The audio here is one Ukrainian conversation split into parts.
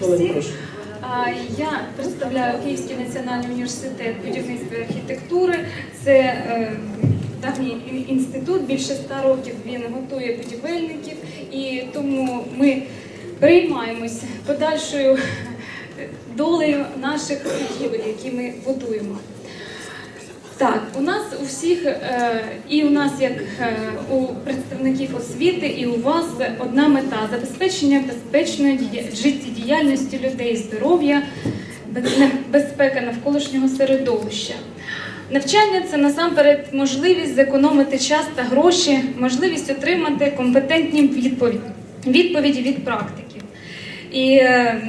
Всіх. Я представляю Київський національний університет будівництва і архітектури. Це е, давній інститут, більше ста років він готує будівельників, і тому ми переймаємось подальшою долею наших будівель, які ми будуємо. Так, у нас у всіх, е, і у нас, як е, у представників освіти, і у вас одна мета забезпечення безпечної дія- життєдіяльності людей, здоров'я, без- безпека навколишнього середовища. Навчання це насамперед можливість зекономити час та гроші, можливість отримати компетентні відповіді, відповіді від практиків. І е,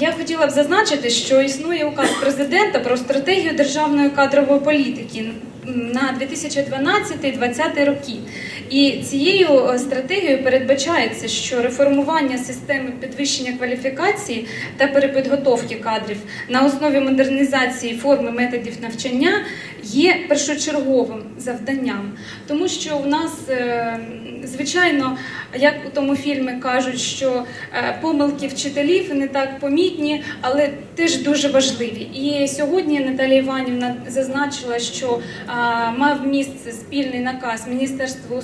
я хотіла б зазначити, що існує указ президента про стратегію державної кадрової політики на 2012-2020 роки. І цією е, стратегією передбачається, що реформування системи підвищення кваліфікації та перепідготовки кадрів на основі модернізації форми методів навчання є першочерговим завданням, тому що у нас, е, звичайно, як у тому фільмі кажуть, що е, помилки вчителів не так помітні, але теж дуже важливі. І сьогодні Наталія Іванівна зазначила, що е, мав місце спільний наказ Міністерства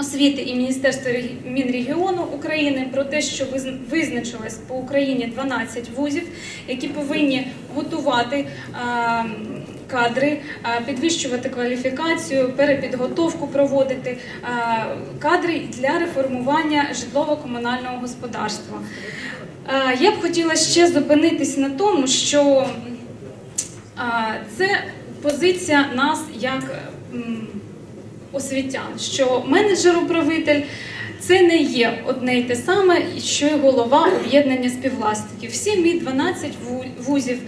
освіти і Міністерства Мінрегіону України про те, що виз- визначилось по Україні 12 вузів, які повинні готувати кадри, е, підвищувати кваліфікацію, перепідготовку проводити е, кадри для реформування житлово-комунального господарства. Е, Я б хотіла ще зупинитись на тому, що це позиція нас як освітян, що менеджер-управитель це не є одне й те саме, що й голова об'єднання співвласників. Всі ми 12 вузів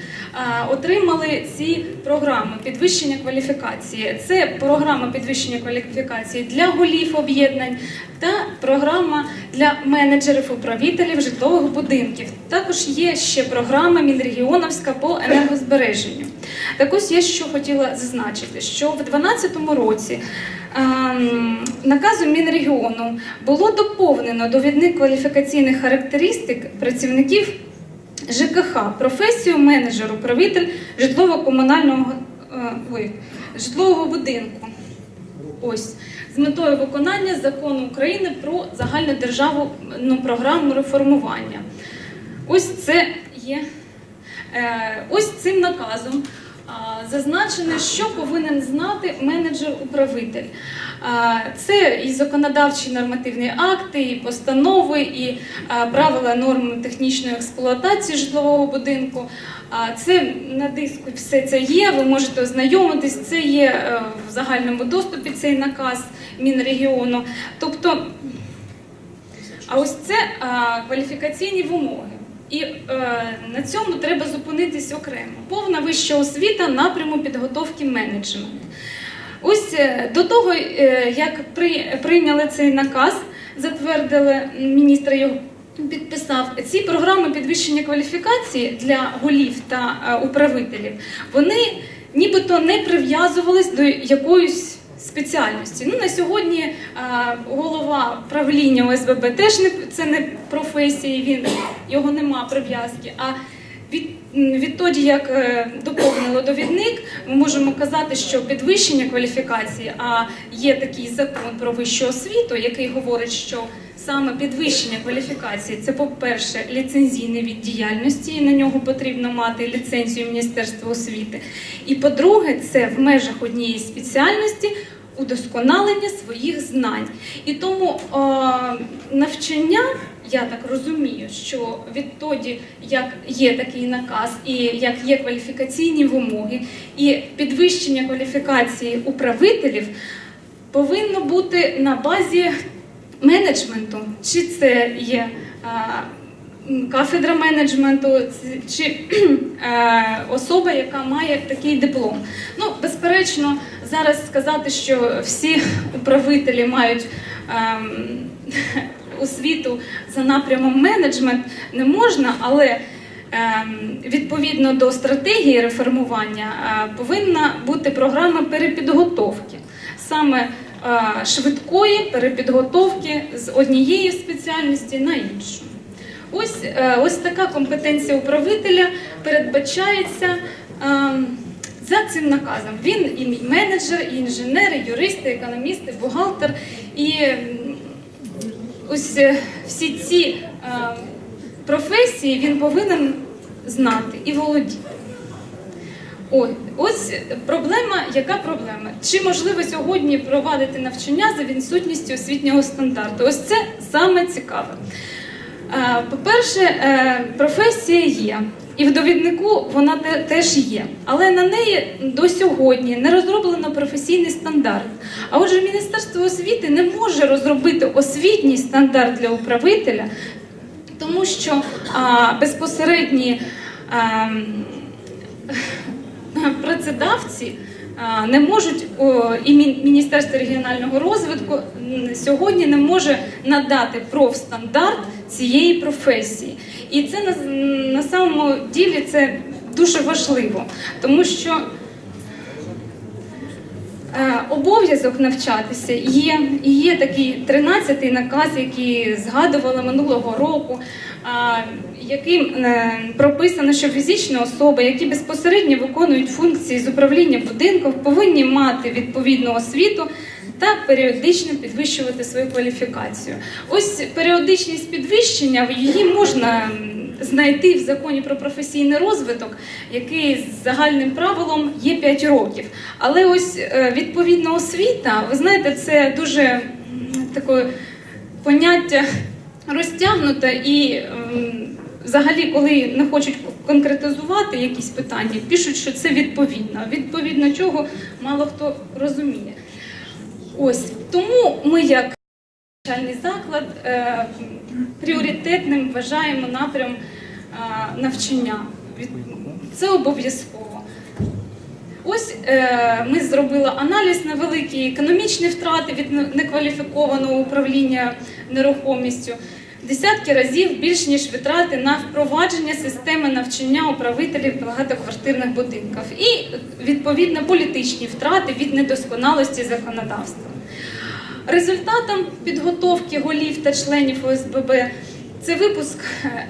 отримали ці програми підвищення кваліфікації. Це програма підвищення кваліфікації для голів об'єднань та програма для менеджерів управителів житлових будинків. Також є ще програма Мінрегіоновська по енергозбереженню. Так ось я що хотіла зазначити, що в 2012 році ем, наказом Мінрегіону було доповнено довідник кваліфікаційних характеристик працівників ЖКХ, професію менеджер, управитель житлово-комунального е, житлового будинку. Ось з метою виконання закону України про загальнодержавну програму реформування. Ось це є. Е, Ось цим наказом зазначено, що повинен знати менеджер-управитель. Це і законодавчі нормативні акти, і постанови, і правила норми технічної експлуатації житлового будинку. Це на диску все це є. Ви можете ознайомитись. Це є е, в загальному доступі цей наказ Мінрегіону. Тобто, а ось це кваліфікаційні вимоги. І е, на цьому треба зупинитись окремо. Повна вища освіта напряму підготовки менеджменту. Ось е, до того, е, як при, прийняли цей наказ, затвердили міністр його підписав ці програми підвищення кваліфікації для голів та е, управителів. Вони нібито не прив'язувались до якоїсь спеціальності. Ну на сьогодні е, голова правління ОСББ теж не це не професії, він його нема прив'язки. А від, відтоді, як е, доповнило довідник, ми можемо казати, що підвищення кваліфікації, а є такий закон про вищу освіту, який говорить, що саме підвищення кваліфікації це, по-перше, ліцензійний від діяльності, і на нього потрібно мати ліцензію Міністерства освіти. І по-друге, це в межах однієї спеціальності удосконалення своїх знань. І тому е, навчання, я так розумію, що відтоді, як є такий наказ, і як є кваліфікаційні вимоги, і підвищення кваліфікації управителів повинно бути на базі менеджменту, чи це є м, кафедра менеджменту, чи е, особа, яка має такий диплом. Ну, безперечно, зараз сказати, що всі управителі мають ем, освіту за напрямом менеджмент не можна, але ем, відповідно до стратегії реформування е, повинна бути програма перепідготовки. Саме е, швидкої перепідготовки з однієї спеціальності на іншу. Ось, е, ось така компетенція управителя передбачається ем, за цим наказом. Він і менеджер, і інженер, і юрист, і економіст, і бухгалтер. І ось е, всі ці е, професії він повинен знати і володіти. Ой, ось проблема, яка проблема? Чи можливо сьогодні провадити навчання за відсутністю освітнього стандарту? Ось це саме цікаве. Е, По-перше, професія є, і в довіднику вона теж є, але на неї до сьогодні не розроблено професійний стандарт. А отже, Міністерство освіти не може розробити освітній стандарт для управителя, тому що а, безпосередні. А, працедавці не можуть і Міністерство регіонального розвитку сьогодні не може надати профстандарт цієї професії. І це на, на самому ділі це дуже важливо, тому що Е, Обов'язок навчатися є, є такий 13-й наказ, який згадувала минулого року, а, яким е, прописано, що фізичні особи, які безпосередньо виконують функції з управління будинком, повинні мати відповідну освіту та періодично підвищувати свою кваліфікацію. Ось періодичність підвищення її можна знайти в законі про професійний розвиток, який з загальним правилом є 5 років. Але ось е, відповідна освіта, ви знаєте, це дуже таке поняття розтягнуте і ем, взагалі, коли не хочуть конкретизувати якісь питання, пишуть, що це відповідно. Відповідно чого мало хто розуміє. Ось тому ми як навчальний заклад е, пріоритетним вважаємо напрям е, навчання. Це обов'язково. Ось е, ми зробили аналіз на великі економічні втрати від некваліфікованого управління нерухомістю. Десятки разів більш ніж витрати на впровадження системи навчання управителів багатоквартирних будинків і відповідно політичні втрати від недосконалості законодавства. Результатом підготовки голів та членів ОСББ це випуск,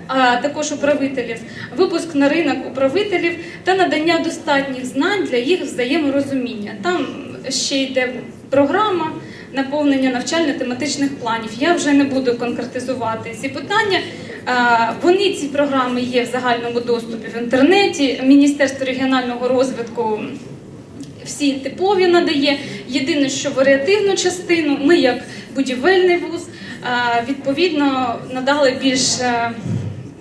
а також управителів, випуск на ринок управителів та надання достатніх знань для їх взаєморозуміння. Там ще йде програма наповнення навчально-тематичних планів. Я вже не буду конкретизувати ці питання. Е, Вони ці програми є в загальному доступі в інтернеті. Міністерство регіонального розвитку всі типові надає. Єдине, що варіативну частину ми, як будівельний вуз, е, відповідно надали більше,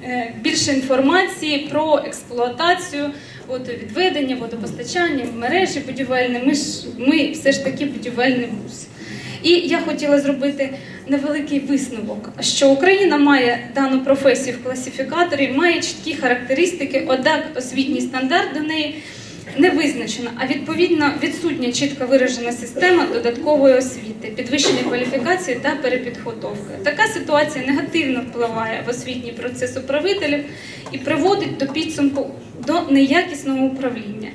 е, більше інформації про експлуатацію, водовідведення, водопостачання, мережі будівельні. Ми ж ми все ж таки будівельний вуз. І я хотіла зробити невеликий висновок, що Україна має дану професію в класифікаторі, має чіткі характеристики, однак освітній стандарт до неї не визначено, а відповідно відсутня чітко виражена система додаткової освіти, підвищення кваліфікації та перепідготовки. Така ситуація негативно впливає в освітній процес управителів і приводить до підсумку до неякісного управління.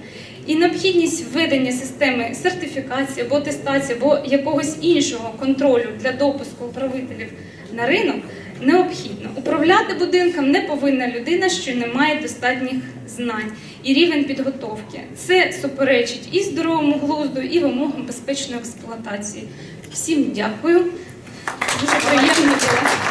І необхідність введення системи сертифікації або атестації або якогось іншого контролю для допуску управителів на ринок необхідно. Управляти будинком не повинна людина, що не має достатніх знань і рівень підготовки. Це суперечить і здоровому глузду, і вимогам безпечної експлуатації. Всім дякую. Дуже приємно було.